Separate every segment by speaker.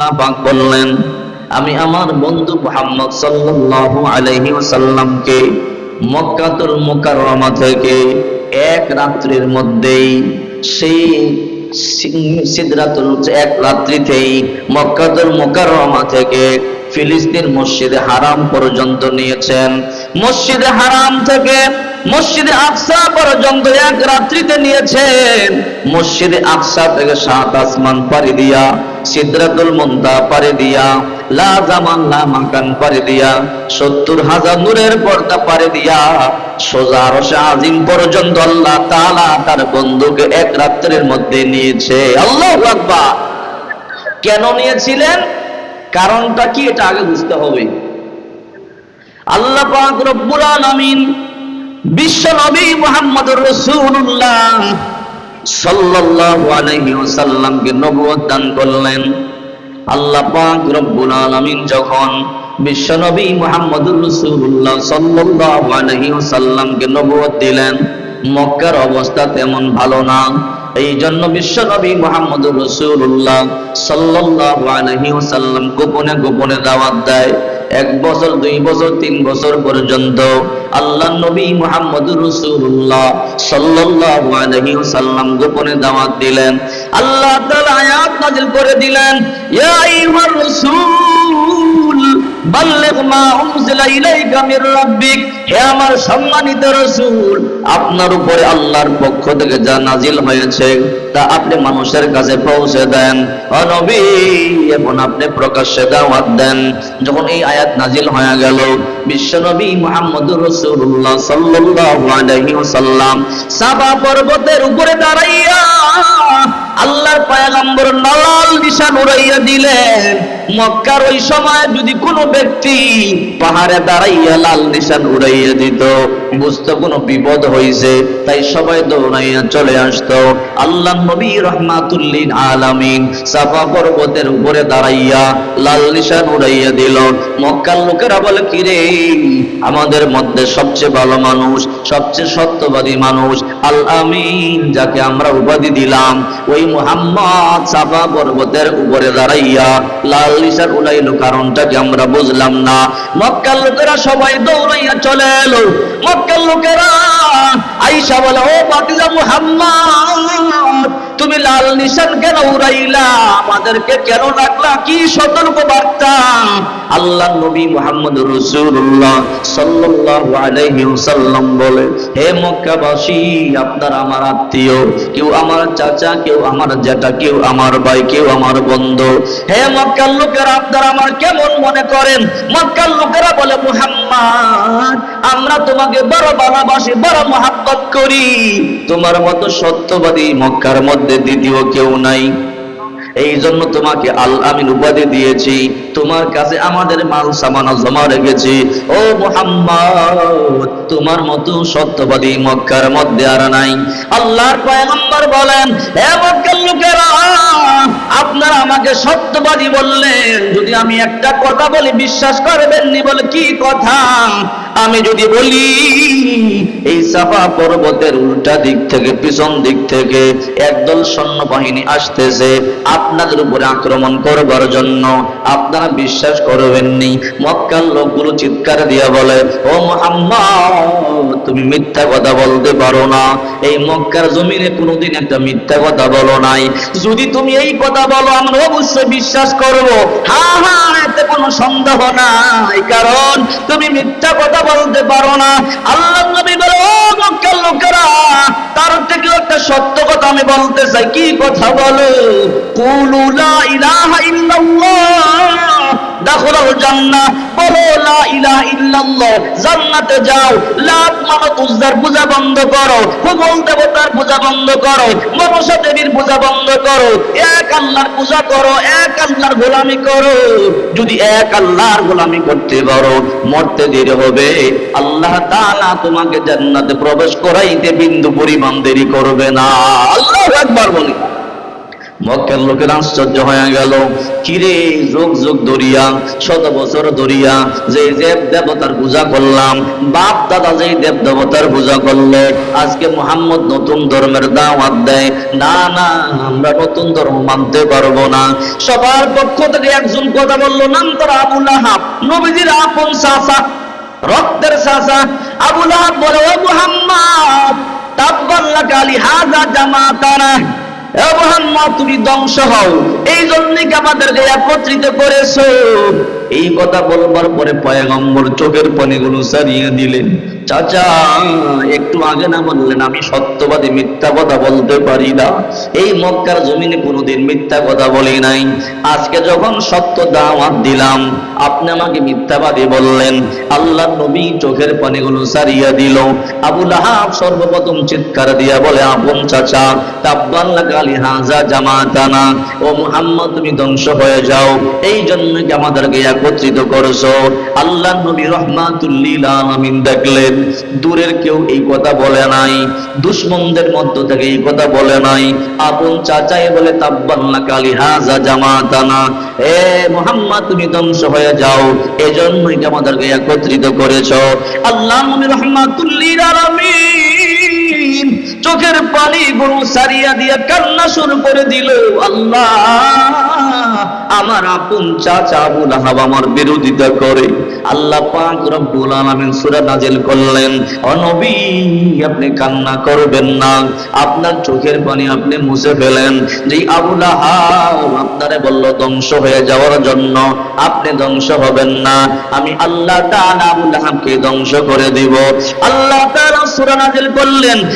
Speaker 1: পাক বললেন, আমি আমার বন্ধু মুহাম্মদ সাল্লাল্লাহু আলাইহি ওয়াসাল্লামকে মক্কাতুল মুকাররমা থেকে এক রাত্রির মধ্যেই সেই সিদরাতুল এক রাত্রিতেই মক্কাতুল মুকাররমা থেকে ফিলিস্তিন মসজিদে হারাম পর্যন্ত নিয়েছেন। মসজিদে হারাম থেকে মসজিদে আকসা পর্যন্ত এক রাত্রিতে নিয়েছেন। মসজিদে আকসা থেকে সাত আসমান পাড়ি দিয়া, সিদ্রাতুল মুন্তা পাড়ি দিয়া দিয়া, সত্তর হাজার নূরের পর্দা দিয়া, সোজা রসে আজিম পর্যন্ত আল্লাহ তাআলা তার বন্ধুকে এক রাত্রের মধ্যে নিয়েছে। আল্লাহু কেন নিয়েছিলেন? কারণটা কি? এটা আগে বুঝতে হবে। আল্লাহ পাক রব্বুল বিশ্ব নবী মুহাম্মদুর রাসূলুল্লাহ সাল্লাল্লাহু আলাইহি ওয়াসাল্লামকে নবুয়ত দান করলেন। আল্লাহ পাক রব্বুল আলামিন যখন বিশ্ব নবী মুহাম্মদুর রাসূলুল্লাহ সাল্লাল্লাহু আলাইহি ওয়াসাল্লামকে নবুয়ত দিলেন, মক্কার অবস্থা তেমন ভালো না। এই জন্য বিশ্ব নবী মুহাম্মদুর রাসূলুল্লাহ সাল্লাল্লাহু আলাইহি ওয়াসাল্লাম গোপনে গোপনে দাওয়াত দেয়। এক বছর, দুই বছর, তিন বছর পর্যন্ত আল্লাহ নবী মোহাম্মদ রসুল্লাহ সাল্লাহ সাল্লাম গোপনে দাওয়াত দিলেন। আল্লাহ তালা আয়াত নাজিল করে দিলেন, ইয়া আপনার উপরে আল্লাহর পক্ষ থেকে যা নাজিল হয়েছে, তা আপনি মানুষের কাছে পৌঁছে দেন। এবং আপনি প্রকাশ্যে দাওয়াত দেন। যখন এই আয়াত নাজিল হয়ে গেল বিশ্বনবী মুহাম্মদুর রাসূলুল্লাহ সাল্লাল্লাহু আলাইহি ওয়াসাল্লাম সাবা পর্বতের উপরে দাঁড়াইয়া আল্লাহর পায়াগম্বর নলাল নিশান উড়াইয়া দিলেন। মক্কার ওই সময় যদি কোনো ব্যক্তি পাহাড়ে দাঁড়াইয়া লাল নিশান উড়াইয়া দিত, বুঝতো কোনো বিপদ হইছে, তাই সবাই দৌড়াইয়া চলে আসতো। আল্লাহ নবী রহমাতুল্লিন আলামিন সাফা পর্বতের উপরে দাঁড়াইয়া লাল নিশান উড়াইয়া দিল। মক্কার লোকেরা বলে কি রে আমাদের মধ্যে সবচেয়ে ভালো মানুষ, সবচেয়ে সত্যবাদী মানুষ, আল আমিন, যাকে আমরা উপাধি দিলাম। ওই মুহাম্মদ সাফা পর্বতের উপরে দাঁড়াইয়া লাল নিশান উড়াইলো। কারণটাকে আমরা বুঝলাম না? মক্কার লোকেরা সবাই দৌড়াইয়া চলে এলো। মক্কার লোকেরা আইসা বলে, ও বাতিজা মুহাম্মদ মাউত তুমি লাল নিশান কেন উড়াইলা? আমাদেরকে কেন ডাকলা? কি সতর্ক বার্তা আল্লাহ নবী মুহাম্মদ রাসূলুল্লাহ সাল্লাল্লাহু আলাইহি বলে হে মক্কাবাসী, আপনারা আমার আত্মীয়, কেউ আমার চাচা, কেউ আমার জ্যাঠা কেউ আমার ভাই, কেউ আমার বন্ধু, হে মক্কার লোকেরা, আপনারা আমার কেমন মনে করেন? মক্কার লোকেরা বলে, মুহাম্মদ, আমরা তোমাকে বড় ভালোবাসি, বড় মহাব্বত করি। তোমার মতো সত্যবাদী মক্কার মধ্যে দ্বিতীয় কেউ নাই। এই জন্য তোমাকে আল আমিন উপাধি দিয়েছি। তোমার কাছে আমাদের মাল সামানা জমা রেখেছি। ও মোহাম্মদ, তোমার মতো সত্যবাদী মক্কার মধ্যে আর নাই। আল্লাহর পয়গম্বর বলেন হে মক্কার লোকেরা, আপনারা আমাকে সত্যবাদী বললেন। যদি আমি একটা কথা বলি, বিশ্বাস করবেন নি বলে কি কথা? আমি যদি বলি, এই সাফা পর্বতের উল্টা দিক থেকে, পিছন দিক থেকে একদল সৈন্যবাহিনী আসতেছে আপনাদের উপরে আক্রমণ করবার জন্য। আপনারা বিশ্বাস করবেননি, মক্কার লোকগুলো চিৎকার দিয়া বলে, ও মোহাম্মদ, তুমি মিথ্যা কথা বলতে পারো না। এই মক্কার জমিনে কোনোদিন একটা মিথ্যা কথা বলো নাই। যদি তুমি এই কথা বলো, আমরা অবশ্যই বিশ্বাস করব। হ্যাঁ হ্যাঁ এতে কোনো সন্দেহ নাই, কারণ তুমি মিথ্যা কথা বলতে পারো না। আল্লাহ নবী বলে, ও মক্কার লোকেরা, তার থেকে একটা সত্য কথা আমি বলতে চাই। কি কথা বলো? কুলু লা ইলাহা ইল্লাল্লাহ জান্নাহ। বলো, লা ইল্লাল্লাহ, জান্নাতে যাও। লাত মানত উজ্জার পূজা বন্ধ করো। দেবতার পূজা বন্ধ করো। দেবীর পূজা বন্ধ করো। এক আল্লাহর পূজা করো, এক আল্লাহর গোলামি করো। যদি এক আল্লাহর গোলামি করতে পারো, মরতে দেরি হবে। আল্লাহ তাআলা তোমাকে জান্নাতে প্রবেশ করাইতে বিন্দু পরিমাণ দেরি করবে না। আল্লাহু আকবার বলি। মক্কার লোকের আশ্চর্য হয়ে গেল। কিরে যোগ যোগ দরিয়া শত বছর দরিয়া যে দেব দেবতার পূজা করলাম, বাপ দাদা যেই দেব দেবতার পূজা করল, আজকে মোহাম্মদ নতুন ধর্মের দাওয়াত দেয়। না না, আমরা নতুন ধর্ম মানতে পারব না। সবার পক্ষ থেকে একজন কথা বলল, নাম তার আবুল আহাব নবীজির আপন চাচা, রক্তের চাচা। আবুল আহাব বলে, ও মুহাম্মদ তাব্বাল্লাকা আলি হাযা জামাতানা। তুমি ধ্বংস হও। এই জন্যই আমাদেরকে একত্রিত করেছ? এই কথা বলবার পরে পয়গম্বর চোখের পানিগুলো সারিয়ে দিলেন। চাচা, একটু আগে না বললেন আমি সত্যবাদী মিথ্যা কথা বলতে পারি না। এই মক্কার জমিনে কোনোদিন মিথ্যা কথা বলি নাই। আজকে যখন সত্য দাওয়াত দিলাম, আপনি আমাকে মিথ্যাবাদী বললেন। আল্লাহ নবী চোখের পানিগুলো সারিয়ে দিল। আবুল আহাব সর্বপ্রথম চিৎকার দিয়া বলে আপন চাচা তাব্বাল্লা কালি হাজা জামাতানা। ও মুহাম্মদ, তুমি ধ্বংস হয়ে যাও। এই জন্য কি আমাদেরকে একত্রিত করছ? আল্লাহ নবী রহমাতুল্লিল আলামিন দেখলেন। দূরের কেউ এই কথা বলে নাই, দুশ্মনদের মধ্য থেকে এই কথা বলে নাই। আপন চাচাই বলে তাব্বান্না কালি হাজা জামাতানা। এ মোহাম্মদ, তুমি ধ্বংস হয়ে যাও। এজন্যই আমাদেরকে একত্রিত করেছ। আল্লাহ রহমাতুল্লিল আলামিন। চোখের পানি গুলো সারিয়া দিয়ে কান্না শুরু করে দিল, আল্লাহ, আমার আপন চাচা আবুল আহাব আমার বিরোধিতা করে। আল্লাহ পাক রব্বুল নাজিল করলেন আপনি কান্না করবেন না। আপনার চোখের পানি আপনি মুছে ফেলেন। যে আবুল আপনারে বলল, ধ্বংস হয়ে যাওয়ার জন্য আপনি ধ্বংস হবেন না। আমি আল্লাহ তাআলা আহাবকে ধ্বংস করে দিব। আল্লাহ তাআলা সূরা নাজিল করলেন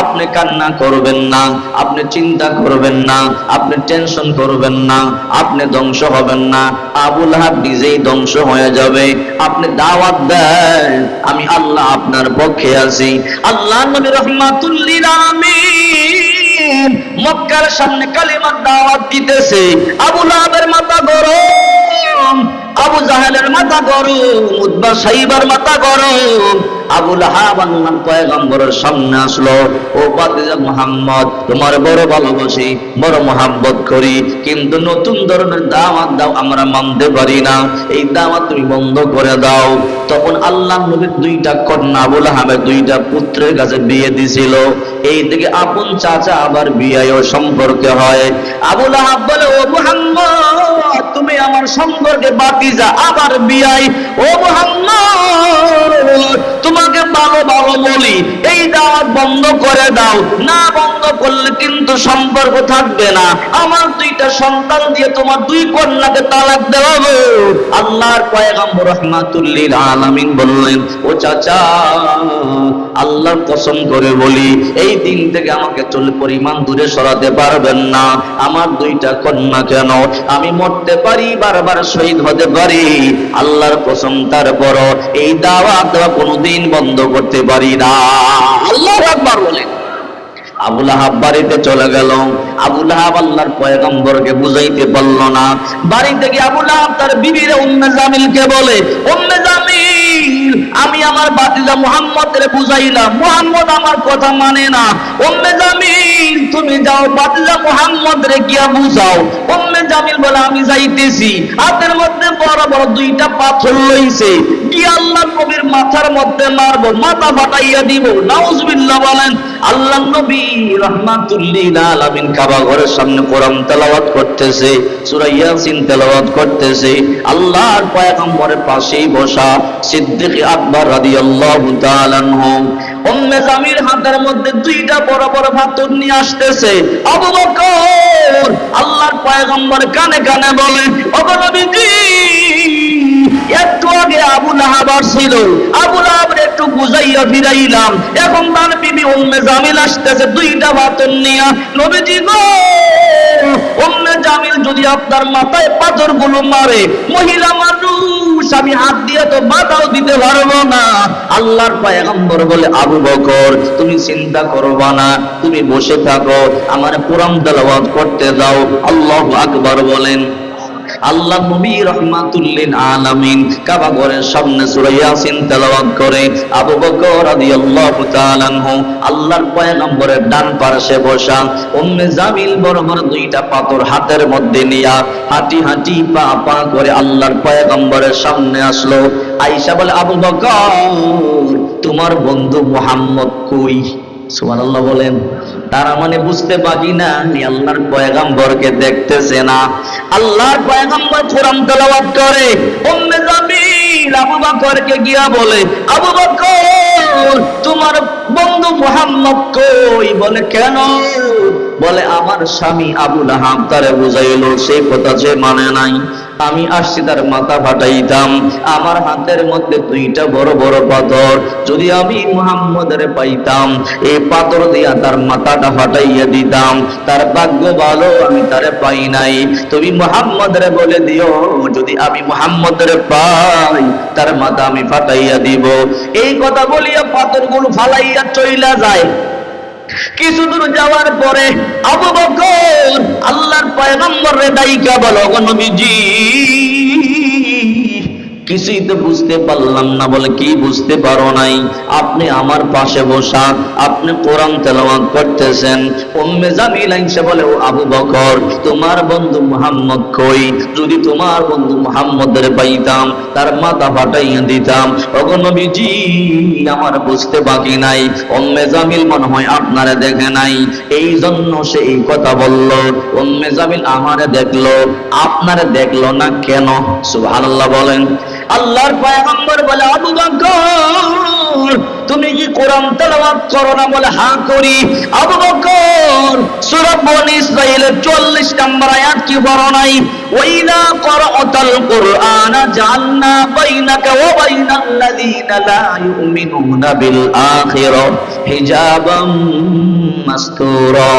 Speaker 1: আপনি কান্না করবেন না, আপনি চিন্তা করবেন না, আপনি টেনশন করবেন না, আপনি ধ্বংস হবেন না। আবুল হাব নিজেই ধ্বংস হয়ে যাবে। আপনি দাওয়াত দেন, আমি আল্লাহ আপনার পক্ষে আছি। আল্লাহ নবী রহমাতুল্লিল আলামিন মক্কার সামনে কালিমার দাওয়াত দিতেছে। আবুল আহাবের মাথা গরম আবু জাহেলের মাথা গরম, উদ্বা সাইবার মাথা গরম। আবুল আল্লাহ পয়গম্বরের সামনে আসলো। ও বাতিজা মুহাম্মদ, তোমার বড় ভালোবাসি, বড় মোহাব্বত করি। কিন্তু নতুন ধরনের দাওয়াত দাও, আমরা মানতে পারি না। এই দাওয়াত তুমি বন্ধ করে দাও। তখন আল্লাহ নবীর দুইটা কন্যা আবুল আহাবের দুইটা পুত্রের কাছে বিয়ে দিছিল। এই থেকে আপন চাচা আবার বিয়েও সম্পর্কে হয়। আবুল আহাব বলে, ও মুহাম্মদ আমার সম্পর্কে বাতিজা আবার বিয়াই। ও মুহাম্মদ তোমাকে ভালো ভালো বলি, এই দাওয়াত বন্ধ করে দাও। না বন্ধ করলে কিন্তু সম্পর্ক থাকবে না। আমার দুইটা সন্তান দিয়ে তোমার দুই কন্যাকে তালাক দেওয়া হবে। আল্লাহর পয়গম্বর রহমাতুল্লিল আলামিন বললেন, ও চাচা, আল্লাহর কসম করে বলি, এই দিন থেকে আমাকে চলে পরিমাণ দূরে সরাতে পারবেন না। আমার দুইটা কন্যা কেন? আমি মরতে পারি, বারবার শহীদ হতে পারি। আল্লাহর কসম তারপর এই দাওয়াত দেওয়া কোনোদিন বন্ধ করতে পারি না। আল্লাহ একবার বলে আবুল বাড়িতে চলে গেল। আবুল আহাব আল্লাহর পয়গম্বরকে বুঝাইতে পারল না। বাড়ি থেকে আবুল আহাব তার বিবিরে উম্মে জামিলকে বলে, উম্মে জামিল, আমি আমার বাতিজা মুহাম্মদের বুঝাইলাম। মুহাম্মদ আমার কথা মানে তুমি যাও বাতিজা মুহাম্মদ রে গিয়া বুঝাও। উম্মে জামিল বলে, আমি যাইতেছি। হাতের মধ্যে বড় বড় দুইটা পাথর লইছে। কি আল্লাহ নবীর মাথার মধ্যে মারবো, মাথা ফাটাইয়া দিব। নাউজুবিল্লাহ বলেন আল্লাহ নবী রহমাতুল্লিল আলামিন কাবা ঘরের সামনে কোরআন তেলাওয়াত করতেছে, সূরা ইয়াসিন তেলাওয়াত করতেছে। আল্লাহর পয়গম্বরের পাশেই বসা সিদ্দিক আকবর রাদিয়াল্লাহু তাআলা আনহু। উম্মে হাতের মধ্যে দুইটা বড় বড় পাথর নিয়ে আসতেছে। আবু বকর আল্লাহর পয়গম্বর কানে কানে বলে, ওগো নবীজি, একটু আগে আবুল আহাব ছিল আবুল আহাব একটু বুঝাইয়া ফিরাইলাম। এখন তার উম্মে জামিল আসতেছে, দুইটা বাতন নিয়া, নবীজি গো! উম্মে জামিল যদি আপনার মাথায় মারে, মহিলা মানুষ, আমি হাত দিয়ে তো বাধাও দিতে পারব না। আল্লাহর পয়গম্বর বলে, আবু বকর, তুমি চিন্তা করবা না, তুমি বসে থাকো, আমার কোরআন তেলাওয়াত করতে দাও। আল্লাহু আকবার বলেন। আল্লাহ নবী রহমাতুল্লিন আলামিন কাবা ঘরের সামনে সূরা ইয়াসিন তেলাওয়াত করে আবু বকর রাদিয়াল্লাহু তাআলা আনহু আল্লাহর পয়গম্বরের ডান পাশে বসা, উম্মে জামিল বরাবর দুইটা পাথর হাতের মধ্যে নিয়া হাঁটি হাঁটি পা পা করে আল্লাহর পয়গম্বরের সামনে আসলো। আয়েশা বলে, আবু বকর, তোমার বন্ধু মোহাম্মদ কই? সুবহানাল্লাহ বলেন তারা মানে বুঝতে পারি না আল্লাহর পয়গাম্বরকে দেখতেছে না। আল্লাহর পয়গাম্বর কোরআন তেলাওয়াত করে, উম্মে জামিল আবু বকরকে গিয়া বলে, আবু বকর, তোমার বন্ধু মুহাম্মদ কই? বলে, কেন? বলে, আমার স্বামী আবুল আহাব তারে বুঝাইলো সেই কথা যে মানে নাই। আমি আসছি তার মাথা ফাটাইতাম। আমার হাতের মধ্যে দুইটা বড় বড় পাথর। যদি আমি মুহাম্মদের পাইতাম এই পাথর দিয়া তার মাথাটা ফাটাইয়া দিতাম। তার ভাগ্য ভালো, আমি তারে পাই নাই। তুমি মুহাম্মদের বলে দিও, যদি আমি মুহাম্মদের পাই, তার মাথা আমি ফাটাইয়া দিব। এই কথা বলিয়া পাথরগুলো ফালাইয়া চইলা যায়। কিছু দূর যাওয়ার পরে আবু বকর আল্লাহর পয়গম্বরের রে দাইকা বলো নবীজি কিছুই তো বুঝতে পারলাম না বলে কি বুঝতে পারো নাই? আপনি আমার পাশে বসা, আপনি কোরআন তেলাওয়াত করতেছেন। উম্মে জামিল আইসা বলে, ও আবু বকর, তোমার বন্ধু মুহাম্মদ কই? যদি তোমার বন্ধু মুহাম্মদের পাইতাম, তার মাথা ফাটাইয়া দিতাম। ওগো নবীজি, আমার বুঝতে বাকি নাই। উম্মে জামিল মনে হয় আপনারে দেখে নাই। এই জন্য সে এই কথা বলল। উম্মে জামিল আমারে দেখল। আপনারে দেখল না কেন? সুবহানাল্লাহ বলেন। আল্লাহর পয়গম্বর বলে আবু বকর তুমি কি কোরআন তেলাওয়াত করো না বলে হা করি? আবু বকর, সূরা বনি ইসরাঈলের 40 নম্বর আয়াত কি পড়ো নাই? ওয়াইদা করাতাল কুরআন জাআলনা বাইনাকা ওয়া বাইনাল লাযিনা লা ইউমিনুনা বিল আখিরা হিজাবাম মাসতুরা।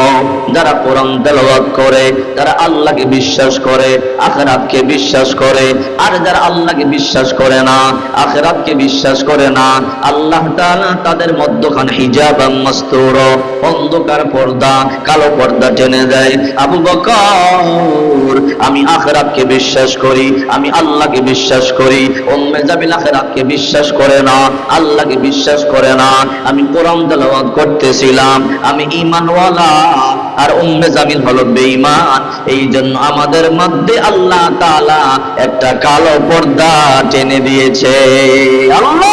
Speaker 1: যারা কোরআন তেলাওয়াত করে, তারা আল্লাহকে বিশ্বাস করে, আখিরাতকে বিশ্বাস করে। আর যারা আল্লাহকে বিশ্বাস করে না, আখিরাতকে বিশ্বাস করে না, আল্লাহ তাআলা তাদের মধ্যখানে হিজাবাম মাসতুরা, অন্ধকার পর্দা, কালো পর্দা টেনে দেয়। আবু বকর, আমি আখিরাতকে বিশ্বাস করি, আমি আল্লাহকে বিশ্বাস করি, উম্মে জামিল আখিরাতকে বিশ্বাস করে না, আল্লাহকে বিশ্বাস করে না। আমি কোরআন তেলাওয়াত করতেছিলাম, আমি ঈমানওয়ালা, আর উম্মে জামিল হলো বেঈমান। এই জন্য আমাদের মধ্যে আল্লাহ তাআলা একটা কালো পর্দা টেনে দিয়েছে। আল্লাহু!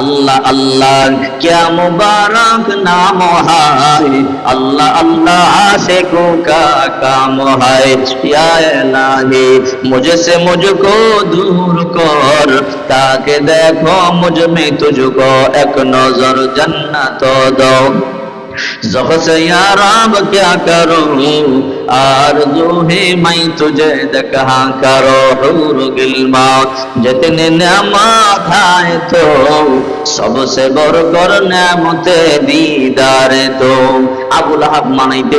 Speaker 1: আল্লাহ আল্লাহ ক্যা মুবারক নাম হায়? আল্লাহ আল্লাহ সেকো কা কাম হায়? ইয়া ইলাহি, মুঝসে মুঝকো দূর কর। তাকে দেখো মুঝ মে তুঝকো, এক নজর জান্নাত দাও। জহসে ইয়া রব, ক্যা করুঁ বড় কর দিদারে তো। আবুল মানাইতে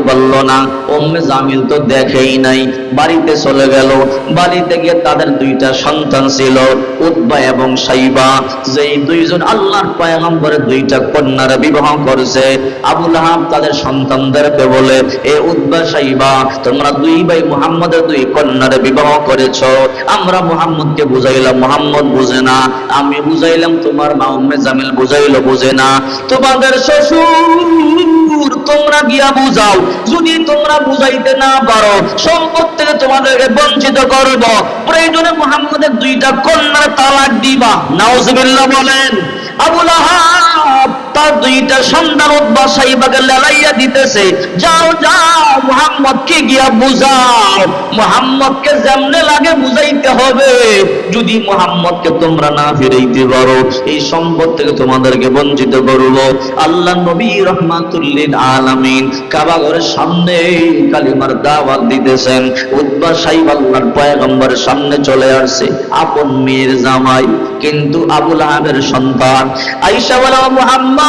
Speaker 1: না ওম্মে জামিল তো দেখেই নাই, বাড়িতে চলে গেল। বাড়িতে গিয়ে তাদের দুইটা সন্তান ছিল উদ্বা এবং সাইবা। যেই দুইজন আল্লাহর পয়গম্বরের দুইটা কন্যারা বিবাহ করেছে, আবুল আহাব তাদের সন্তানদেরকে বলে, এ উদ্বা সাইবা তোমরা দুই ভাই মুহাম্মদের দুই কন্যার বিবাহ করেছ। আমরা মুহাম্মদকে বুঝাইলাম, মুহাম্মদ বুঝে না। আমি বুঝাইলাম, তোমার মা উম্মে জামিল বুঝাইলো, বুঝে না। তোমাদের শ্বশুর, তোমরা গিয়া বুঝাও। যদি তোমরা বুঝাইতে না পারো, সম্পদ থেকে তোমাদেরকে বঞ্চিত করব। প্রয়োজনে মুহাম্মদের দুইটা কন্যার তালাক দিবা। নাউজুবিল্লাহ বলেন, আবুল আহাব তার দুইটা সন্তান উদ্বা সাইবাকে লেলাইয়া দিতেছে। যাও যাও, মুহাম্মদকে গিয়া বুঝাও। মুহাম্মদকে যেমনে লাগে বুঝাইতে হবে। যদি মুহাম্মদকে তোমরা না ফিরাইতে পারো, এই সম্পদ থেকে তোমাদেরকে বঞ্চিত করব। আল্লাহ নবী রহমাতুল্লিল আলামিন কাবা ঘরের সামনে কালিমার দাওয়াত দিতেছেন। উদ্বা সাইব আল্লাহর পয়গম্বরের সামনে চলে আসছে, আপন মেয়ের জামাই। কিন্তু আবুল আহাবের সন্তান। আইসা বলা মুহাম্মদ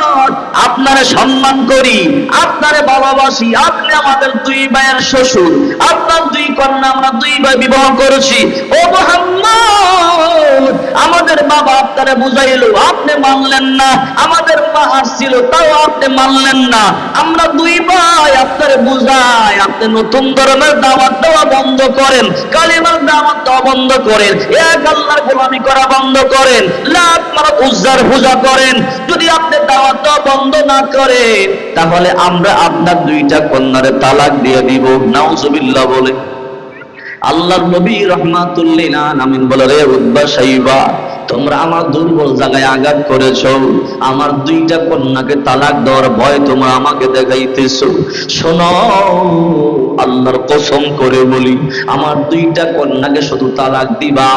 Speaker 1: আপনারে সম্মান করি, আপনারে ভালোবাসি, আপনি আমাদের দুই ভাইয়ের শ্বশুর, আপনার দুই কন্যা আমরা দুই ভাই বিবাহ করেছি। ও আমাদের বাবা আপনারে বুঝাইলো, আপনি মানলেন না, আমাদের মা আসছিল, তাও আপনি মানলেন না। আমরা দুই ভাই আপনারে বুঝাই, আপনি নতুন ধরনের দাওয়াত দেওয়া বন্ধ করেন, কালিমার দাওয়াত দেওয়া বন্ধ করেন, এক আল্লাহর গোলামি করা বন্ধ করেন, লাখ মারা উজ্জার পূজা করেন। যদি আপনি দাওয়াত দেওয়া না করে, তাহলে আমরা আপনার দুইটা কন্যারে তালাক দিয়ে দিব। নাউজুবিল্লাহ বলে। আল্লাহর নবী রহমাতুল্লিল আমিন বলে, রে উদ্বা সাইবা, তোমরা আমার দুর্বল জায়গায় আঘাত করেছ। আমার দুইটা কন্যাকে তালাক দেওয়ার ভয় তোমরা আমাকে দেখাইতেছো। শোনো আল্লাহর কসম করে বলি, আমার দুইটা কন্যাকে শুধু তালাক দিবা।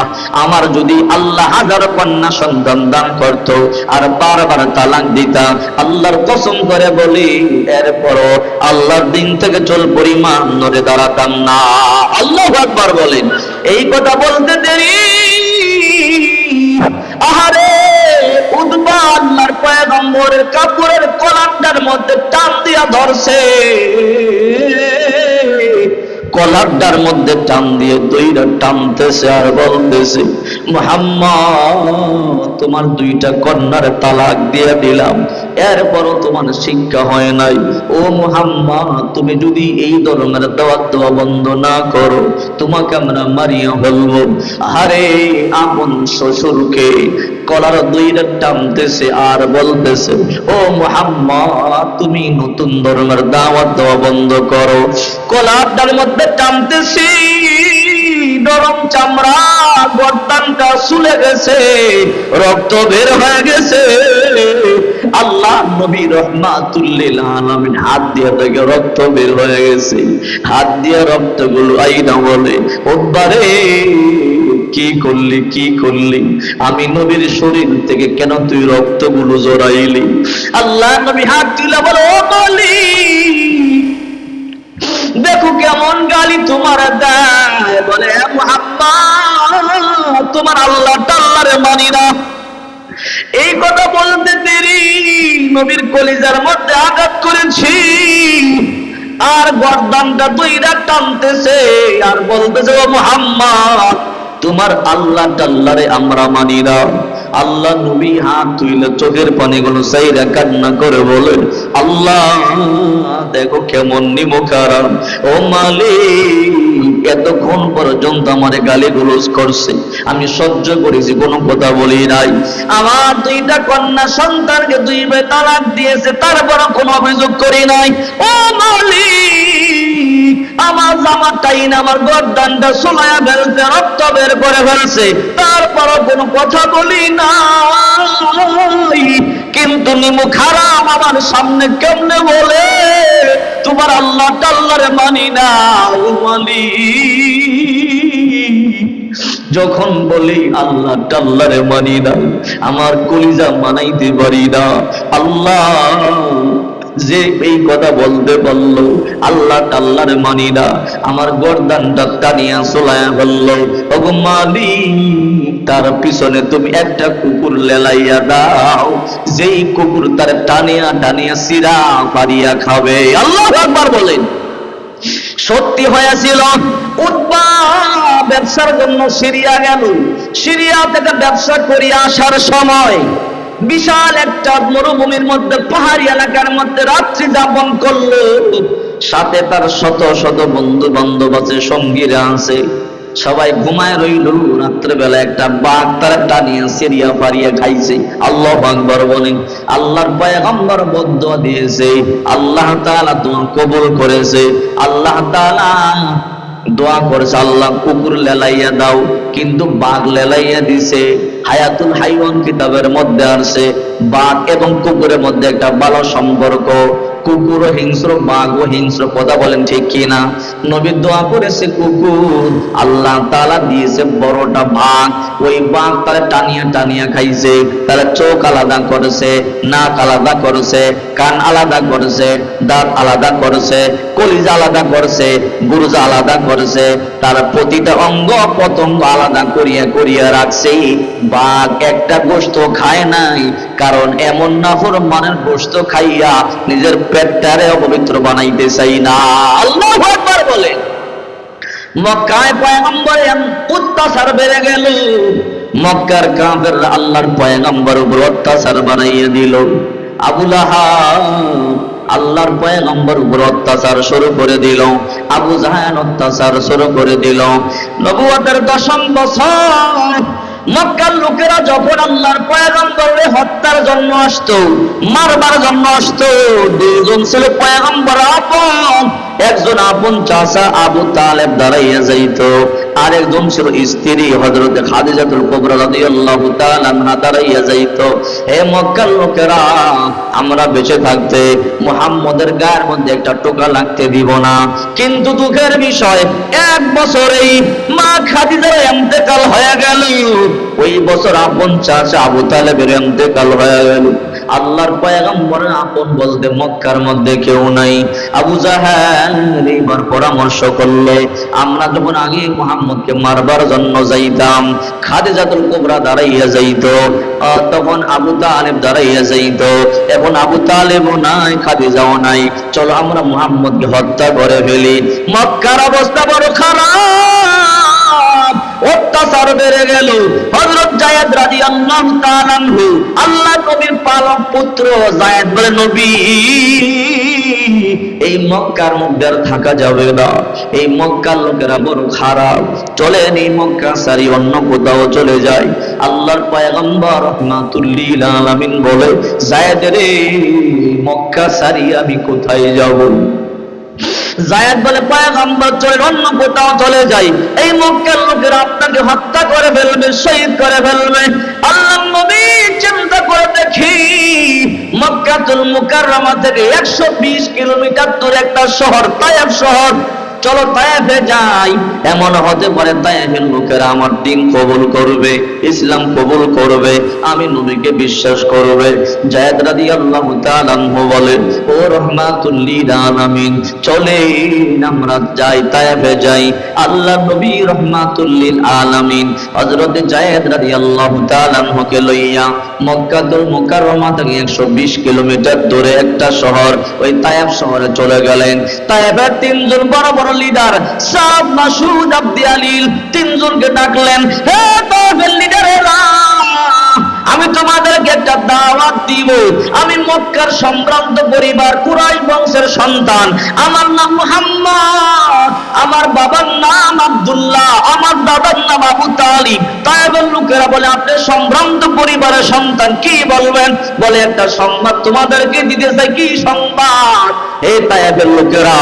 Speaker 1: আমার যদি আল্লাহ হাজার কন্যা সন্তান দান করত আর বারবার তালাক দিতা, আল্লাহর কসম করে বলি, এরপরও আল্লাহর দিন থেকে চল পরিমাণ নড়ে দাঁড়াতাম না। আল্লাহ একবার বলেন, এই কথা বলতে দেরি? আহারে কাপড়ের কলারটার মধ্যে টান দিয়া ধরছে। কলারটার মধ্যে টান দিয়ে দইরা টানতেছে আর বলতেছে তোমার দুইটা কন্যার তালাক দিয়ে দিলাম, এরপরও তোমার শিক্ষা হয় নাই। ও মোহাম্মদ, তুমি যদি এই ধরনের দেওয়া দেওয়া বন্ধ না করো, তোমাকে আমরা মারিয়া ফেলব। আরে আপন শ্বশুরকে কলার দুইটা টানতেছে আর বলতেছে, ও মোহাম্মদ, তুমি নতুন ধরনের দাওয়াত দেওয়া বন্ধ করো। কলারটার মধ্যে টানতেছি, নরম চামড়া গর্দানটা শুলে গেছে, রক্ত বের হয়ে গেছে। আল্লাহ নবী রহমাতুল্লিল আলামিন হাত দিয়ে থেকে রক্ত বের হয়ে গেছে। হাত দিয়ে রক্তগুলো আইনা বলে ওবারে কি করলি কি করলি? আমি নবীর শরীর থেকে কেন তুই রক্তগুলো জড়াইলি? আল্লাহ নবী হাত তুলে বলে, ও বলি, দেখো কেমন গালি তোমার দেয়। বলে তোমার আল্লাহ টাল্লারে মানি না। এই কথা বলতে দেরি, নবীর কলিজার মধ্যে আঘাত করেছি। আর গর্দানটা দুইরা টানতেছে, আর বলতেছে, ও মুহাম্মদ তোমার আল্লাহ টাল্লারে আমরা মানি না। আল্লাহ নবী হাত তুইলে চোখের পানিগুলো সাইরা কান্না করে বলে আল্লাহ, দেখো কেমন নিমকার ও মালিক এতক্ষণ পর্যন্ত আমার গালি গুলোজ করছে। আমি সহ্য করেছি, কোনো কথা বলি নাই। আমার দুইটা কন্যা সন্তানকে দুই ভাই তালাক দিয়েছে তারপর কোনো অভিযোগ করি নাই। ও মালিক, আমার জামার টাইন, আমার গর্দানটা সোলায়া ফেলছে, রক্ত বের করে ফেলছে, তারপরও কোনো কথা বলি নাই। কিন্তু নিমু খারাপ আমার সামনে কেমনে বলে? তোমার আল্লাহ টাল্লারে মানি না, ও মালিক। যখন বলি আল্লাহ টাল্লারে মানি না, আমার কলিজা মানাইতে পারি না। আল্লাহ যে এই কথা বলতে বলল, আল্লাহ টাল্লার মানি না, আমার গর্দানটা টানিয়া চলায়া বলল, ওগো মালিক তার পিছনে তুমি একটা কুকুর লেলাইয়া দাও। যেই কুকুর তার টানিয়া টানিয়া সিরা পারিয়া খাবে। আল্লাহ একবার বলেন। সত্যি হয়েছিল ব্যবসার জন্য সিরিয়া গেল। সিরিয়া থেকে ব্যবসা করে আসার সময় বিশাল একটা মরুভূমির মধ্যে, পাহাড়ি এলাকার মধ্যে রাত্রি যাপন করল। সাথে তার শত শত বন্ধু বান্ধব আছে, সঙ্গীরা আছে। সবাই ঘুমায় রইল। রাত্রেবেলা একটা বাঘ তারা টানিয়া সিরিয়া পারিয়া খাইছে। আল্লাহ আকবর বলেন আল্লাহর পয়গম্বর বদ্ধ দিয়েছে। আল্লাহ তাআলা তোমার কবুল করেছে। আল্লাহ তাআলা দোয়া করেছে, আল্লাহ কুকুর লেলাইয়া দাও। কিন্তু বাঘ লেলাইয়া দিছে। হায়াতুল হাইওয়ান কিতাবের মধ্যে আছে বাঘ এবং কুকুরের মধ্যে একটা ভালো সম্পর্ক। কুকুরও হিংস্র বাঘও হিংস্র কথা বলেন ঠিক কিনা? নবী দোয়া করেছে কুকুর, আল্লাহ তাআলা দিয়েছে বড়টা বাঘ। ওই বাঘ তারা টানিয়া টানিয়া খাইছে, তারা চোখ আলাদা করেছে, নাক আলাদা করেছে, কান আলাদা করেছে, দাঁত আলাদা করেছে, কলিজা আলাদা করেছে, গুরুজা আলাদা করেছে, তার প্রতিটা অঙ্গ পতঙ্গ আলাদা করিয়া করিয়া রাখছে। বাঘ একটা গোস্ত খায় নাই, কারণ এমন নাফর মানের গোস্ত খাইয়া নিজের পেটটারে অপবিত্র বানাইতে চাই না। আল্লাহ একবার বলে। মক্কায় অত্যাচার বেড়ে গেল। মক্কার কাফের আল্লাহর পয়গম্বর উপর অত্যাচার বানাইয়া দিল। আবুল আল্লাহর পয়গম্বর উপর অত্যাচার শুরু করে দিল। আবু জাহান অত্যাচার শুরু করে দিল। নবুয়তের দশম বছর মক্কার লোকেরা যখন আল্লাহর পয়গম্বরে হত্যার জন্য আসতো, মারবার জন্য আসতো দুজন ছিল পয়গম্বর আপন একজন আপন চাচা আবু তালেব দাঁড়াইয়া যাইত। আর একজন ছিল স্ত্রী, হযরত খাদিজাতুল কুবরা রাদিয়াল্লাহু তাআলা আনহা দাঁড়াইয়া যাইত। হে মক্কার লোকেরা, আমরা বেঁচে থাকতে মুহাম্মদের গায়ের মধ্যে একটা টোকা লাগতে দিব না। কিন্তু দুঃখের বিষয়, এক বছরেই মা খাদিজার ইন্তেকাল হয়ে গেল। ওই বছর আপন চাচা আবু তালেবের ইন্তেকাল হয়ে গেল। আল্লাহর পয়গম্বরের আপন বলতে মক্কার মধ্যে কেউ নাই। আবু জাহেল এইবার পরামর্শ করলে, আমরা যখন আগে মুহাম্মদকে মারবার জন্য যাইতাম, খাদিজাতুল কুবরা দাঁড়াইয়া যাইত তখন আবু তালেব দাঁড়াইয়া যাইতো। এখন আবু তালেবও নাই খাদে খাদিজাও নাই। চলো আমরা মুহাম্মদকে হত্যা করে ফেলি। মক্কার অবস্থা বড় খারাপ। অত্যাচার বেড়ে গেল। হযরত জায়েদ তাআলা আনহু, আল্লাহ নবীর পালক পুত্র জায়েদ বলে, নবী, এই মক্কার আর থাকা যাবে না। এই মক্কার লোকেরা বড় খারাপ। চলেন এই মক্কা সারি অন্য কোথাও চলে যায় আল্লাহর পয়গম্বর রহমাতুল লিল আলামিন বলে জায়েদ রে, মক্কা সারি আমি কোথায় যাব? জায়াদ বলে, পয়গম্বর, চলে অন্য কোথাও চলে যাই। এই মক্কার লোকের আপনাকে হত্যা করে ফেলবে, শহীদ করে ফেলবে। আল্লাহ নবী চিন্তা করে দেখি, মক্কাতুল মুকাররমা থেকে একশো বিশ কিলোমিটার দূরে একটা শহর তায়েব শহর। চলো তায়েফে যাই, এমন হতে পারে তায়েফের লোকেরা আমার দিন কবুল করবে, ইসলাম কবুল করবে, আমি নবীকে বিশ্বাস করবে। জায়েদ রাদিয়াল্লাহু তাআলা আনহু বলেন, ও রহমাতুল লিল আলামিন চলে আমরা যাই তায়েফে যাই। আল্লাহ নবী রহমাতুল লিল আলামিন, হযরত জায়েদ রাদিয়াল্লাহু তাআলা আনহুকে লইয়া মক্কাতুল মুকাররমা থেকে 120 কিলোমিটার দূরে একটা শহর, ওই তায়েফ শহরে চলে গেলেন। তায়েফের তিনজন বড় বড় লিডার সাদ মাসুদ আব্দি আলিল তিনজনকে ডাকলেন হে তায়েফের লিডারেরা আমি তোমাদেরকে একটা দাওয়াত দিব। আমি মক্কার সম্ভ্রান্ত পরিবার কুরাই বংশের সন্তান। আমার নাম মুহাম্মদ। আমার বাবার নাম আব্দুল্লাহ। আমার দাদার নাম আবু তালিব। তাইবের লোকেরা বলে, আপনি সম্ভ্রান্ত পরিবারের সন্তান, কি বলবেন? বলে, একটা সংবাদ তোমাদেরকে দিতে চাই। কি সংবাদ? এই তাইবের লোকেরা,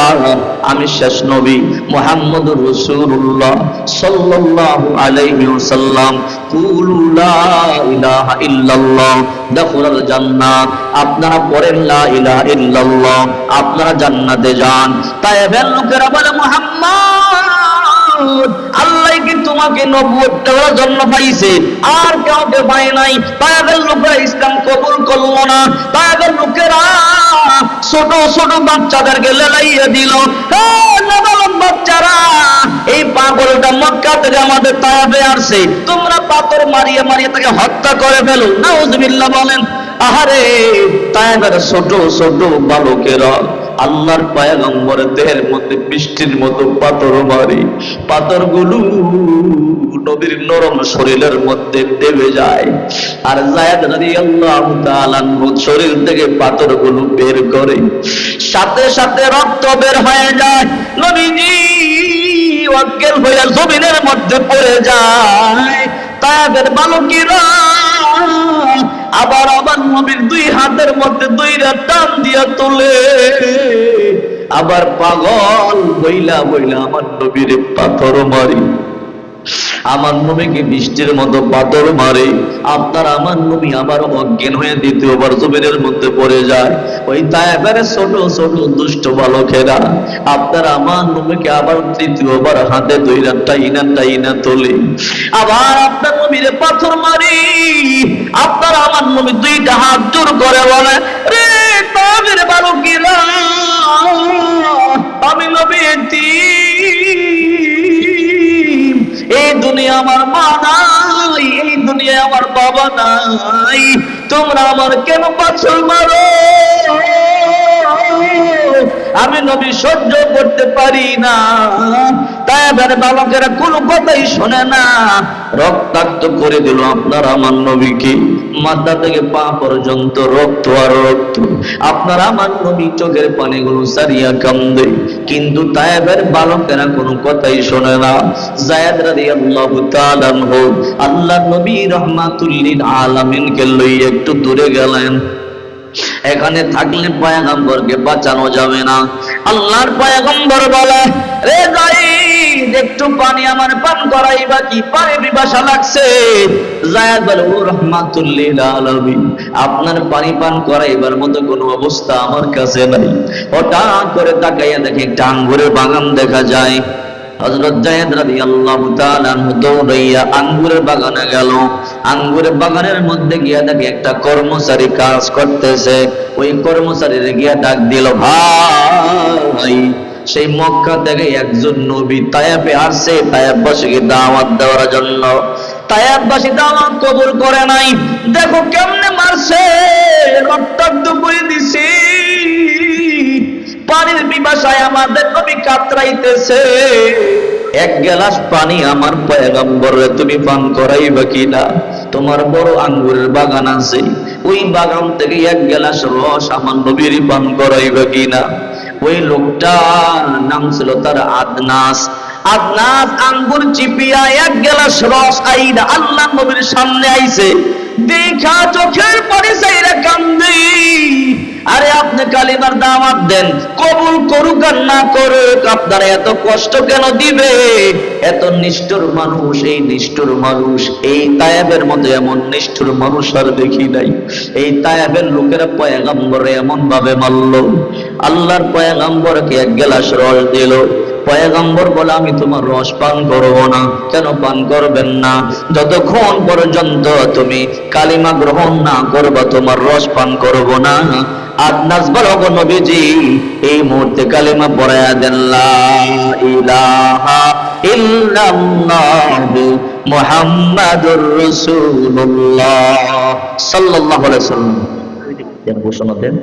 Speaker 1: আমি শেষ নবী মুহাম্মদ রাসূলুল্লাহ সাল্লাল্লাহু আলাইহি ওয়াসাল্লাম। কুলু লা আপনারা পড়েন আপনারা জান্নাতে যান। তাই লোকেরা বলে মুহাম্মদ তাইবের না। তাইবের বাচ্চাদেরকে লেলাইয়া দিল। বাচ্চারা, এই পাগলটা মক্কা থেকে আমাদের তায়াবে আসছে। তোমরা পাথর মারিয়ে মারিয়ে তাকে হত্যা করে ফেলো। নাউজুবিল্লাহ বলেন, আহারে তায়াবের ছোট ছোট বালকেরা আল্লাহর পায়গম্বরের দেহের মধ্যে বৃষ্টির মতো পাথর মারি। পাথরগুলো নবীর নরম শরীরের মধ্যে দেবে যায়। আর জায়দ তাআলা আনহু শরীর থেকে পাথরগুলো বের করে। সাথে সাথে রক্ত বের হয়ে যায়। নবীজি অজ্ঞান হইয়া জমিনের মধ্যে পড়ে যায়। তাদের বালকেরা আবার আবার নবীর দুই হাতের মধ্যে দুইটা টান দিয়া তোলে। আবার পাগল বইলা বইলা আমার নবীর পাথর মারি। আমার নবীকে বৃষ্টির মতো পাথর মারে। আপনার আমার নবী আবার অজ্ঞান হয়ে দ্বিতীয়বার জমিনের মধ্যে পড়ে যায়। ওই তাইবারে ছোট ছোট দুষ্ট বালকেরা, আপনার আমার নবীকে আবার তৃতীয়বার হাতে দইরা টাইনা টাইনা তোলে। আবার আপনার নবীরে পাথর মারি। আপনার আমার নবী দুইটা হাত জোর করে বলে, রে তাদের বালকেরা, আমি নবী। এই দুনিয়া আমার মা নাই, এই দুনিয়া আমার বাবা নাই। তোমরা আমার কেন পাচ্ছ মারো আমি নবী সহ্য করতে পারি না। তাই এবার বালকেরা কোনো কথাই শোনে না। রক্তাক্ত করে দিল আপনার আমার নবীকে। মাথা থেকে পা পর্যন্ত রক্ত আর রক্ত। আপনার আমার নবী চোখের পানিগুলো সারিয়া কান্দে কিন্তু তায়েবের বালকেরা কোনো কথাই শোনে না। জায়েদ রাদিয়াল্লাহু তাআলা আল্লাহ নবী রহমাতুল্লিল আলামিনকে লইয়া একটু দূরে গেলেন। এখানে থাকলে পয়গম্বরকে বাঁচানো যাবে না। আল্লাহর পয়গম্বর বলে রে যাইদ, একটু পানি আমার পান করাইবা কি? পানি পিপাসা লাগছে। জায়াদ বলে, ও রহমাতুল্লিল আলামিন, আপনার পানি পান করাইবার মতো কোনো অবস্থা আমার কাছে নাই। হঠাৎ করে তাকাইয়া দেখে একটা আঙ্গুরের বাগান দেখা যায়। হযরত জায়েদ তাআলা আনহু দৌড়াইয়া আঙ্গুরের বাগানে গেল। আঙ্গুরের বাগানের মধ্যে গিয়া দেখে একটা কর্মচারী কাজ করতেছে। ওই কর্মচারীর গিয়া ডাক দিল, ভাই, সেই মক্কা থেকে একজন নবী তায়াবে আসছে। তায়াববাসীকে দাওয়াত দেওয়ার জন্য। তায়াববাসী দাওয়াত কবুল করে নাই। দেখো কেমনে মারছে, রক্তাক্ত করে দিছে। পানির পিপাসায় আমাদের নবী কাতরাইতেছে। এক গ্লাস পানি আমার পয়গম্বরে তুমি পান করাইবা কিনা? তোমার বড় আঙ্গুরের বাগান আছে। ওই বাগান থেকে এক গ্লাস রস আমার নবীর পান করাইবা কিনা? ওই লোকটার নাম ছিল তার আদনাস। আদনাস আঙ্গুর চিপিয়া এক গ্লাস রস আইরা আল্লাহ নবীর সামনে আইছে। দেখা চোখের পরে সাইরা কান্দি। আরে আপনি কালিমার দাওয়াত দেন। কবুল করুক আর না করুক, আপনারা এত কষ্ট কেন দিবে? এত নিষ্ঠুর মানুষ, এই নিষ্ঠুর মানুষ, এই তায়াবের মতো এমন নিষ্ঠুর মানুষ আর দেখি নাই। এই তায়াবের লোকেরা পয়গাম্বরে এমন ভাবে মারল। আল্লাহর পয়গাম্বরকে এক গেলাস রস দিল। পয়গম্বর বলে, আমি তোমার রস পান করব না, কেন পান করবেন না? যতক্ষণ পর্যন্ত তুমি কালিমা গ্রহণ না করবা, তোমার রস পান করব না। আদনাস নবীজি, এই মুহূর্তে কালিমা পড়ায়া দেন ইলাহা ইল্লাল্লাহু মুহাম্মাদুর রাসূলুল্লাহ সাল্লাল্লাহু আলাইহি দেন ঘোষণা দেন।